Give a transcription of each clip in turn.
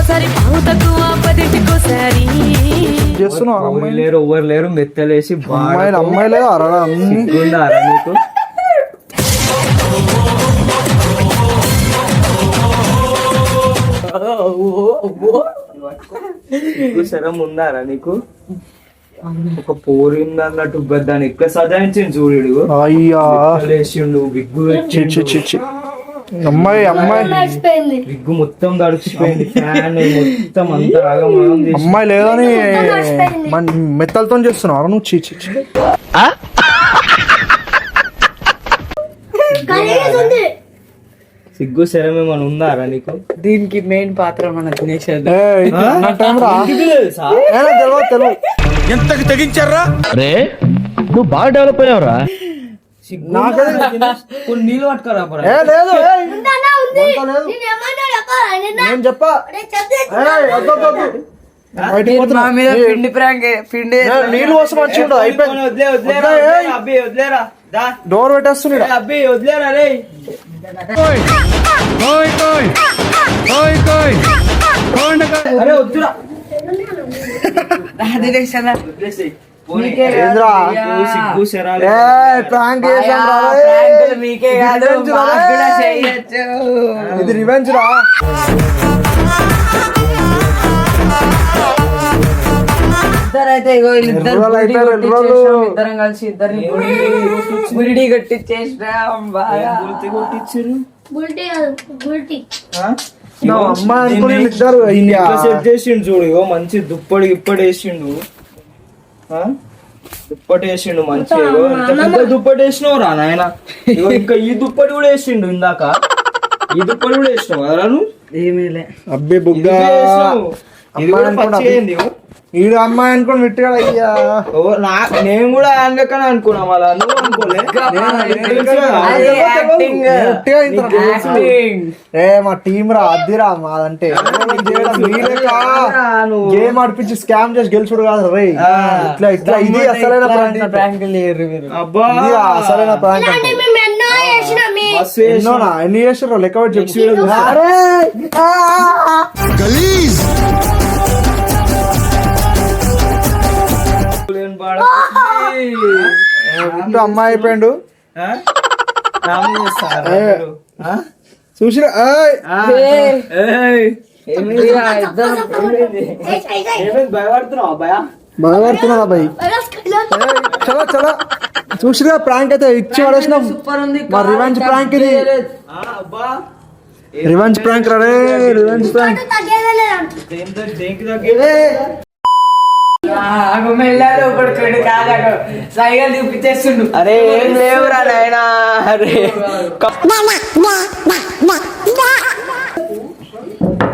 ఏడింటికోసారి పావు తక్కువ పదింటికోసారి చేస్తున్నావు ఎవరు లేరు ఎవరు లేరు మెత్తలేసి అమ్మాయిలు అమ్మాయిలే అరడా అన్ని. నీకు? శరం ఉందారా నీకు? ఒక పోరింది అన్నట్టు దాన్ని ఎక్కడ సదాయించింది చూడు అయ్యా. లేచిండు చి. అమ్మాయి అమ్మాయి. విగ్గు మొత్తం తడిచిపోయింది ఫ్యాన్ మొత్తం అంతా అమ్మాయి లేదని మన మెత్తలతో చేస్తున్నావు. నువ్వు చీ చి చి సిగ్గు శరం ఏమైనా ఉందారా నీకు? దీనికి మెయిన్ పాత్ర మన దినేష్ నా టైం రా. నువ్వు బాగా డెవలప్ అయ్యావురా. కొన్ని నీళ్ళు పట్టుకోరా పోరా. ఏ లేదు ఏయ్. వంక లేదు. నేను చెప్పా. ఏయ్, వద్దు, వద్దు, వద్దు. బయటికి మా పోతున్నా. మీద ఏ, పిండి ప్రాంక్ పిండి ఏ, నీళ్ళు పోసి మంచిగా ఉండదు అయిపోయింది. వదిలే వదిలేరా వదిలే, ఏయ్. వదిలేరా, అబ్బి వదిలేరా దా. డోర్ పెట్టేస్తున్నాడు. అబ్బి వదిలేరా రే అరే వద్దురా. ఇది రివెంజ్ రా. ఇద్దరు ఇగో వీళ్ళిద్దరు కలిసి ఇద్దరిని బురిడి- బురిడి కొట్టించేసినాం బాగా. గుర్తు కొట్టించారు బుల్టీ కాదు బుల్టీ. నా అమ్మాయి అనుకుని ఇద్దరు సెట్ చేసిండు చూడు మంచి దుప్పటి గిప్పటి వేసిండు? దుప్పటి వేసిండు మంచిగా. దుప్పటి? వేసినావు రా నాయన? ఇగో ఇంకా ఈ దుప్పటి కూడా వేసిండు ఇందాక. ఈ దుప్పటి కూడా వేసినావు కదా నువ్వు? ఏమీ లే అబ్బే బుగ్గా. ఇది కూడా పచ్చి. ఈడు అమ్మాయి అనుకుని విట్టుగా అయ్యా. ఓ, నా నేను కూడా ఆయన లెక్కనే అనుకున్నా మళ్ళా. నువ్వు అనుకోలే. ఏ మా టీం రా అద్దిరా మాదంటే. గేమ్ ఆడిపించి స్కామ్ చేసి గెలుచుడు కాదు రే ఇట్లా ఇట్లా ఇది అసలైన ప్రాంక్ ప్రాంక్ లేరు మీరు. అబ్బా. ఇది అసలైన ప్రాంక్ అంటే. ఎన్నో చేసారు లెక్క పెట్టి చెప్పు. విట్టు అమ్మాయి అయిపోయిండు? చూసిరా? భయపడుతున్నావా చలో చలో. చూసిరా ప్రాంక్ అయితే ఇచ్చి పడేసినాం. మా రివెంజ్ ప్రాంక్ ఇది. రివెంజ్ ప్రాంక్ రే రివెంజ్ ప్రాంక్ కాదాడు సైగలు చూపించేస్తుండు. అరే ఏం లేవురా నాయనా అరే.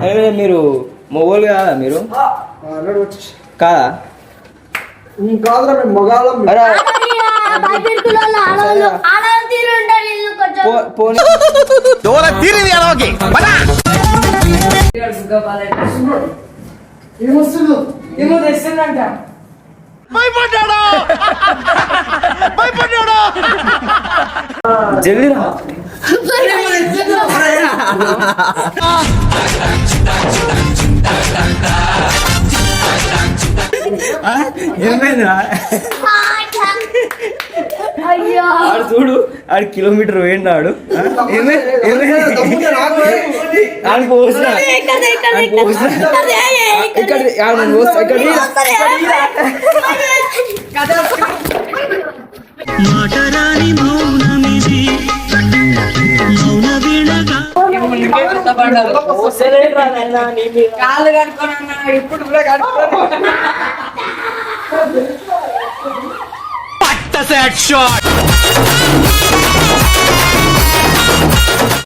అరే మీరు మొగోలు కాదా మీరు? కాదా? కాదురా మేము ఆడవాళ్ళు. తీరు పోనీ ఏమో తెస్తుందంట. జల్దీ రా ఏమైందిరా అయ్యో ఆడు చూడు ఆడు కిలోమీటర్ వేడినాడు ఆడికి పోసిన ఆడికి పోసిన ఇక్కడ ఆడ కాళ్ళు ఇప్పుడు కూడా కట్టుకొని పట్ట సెట్ షాట్.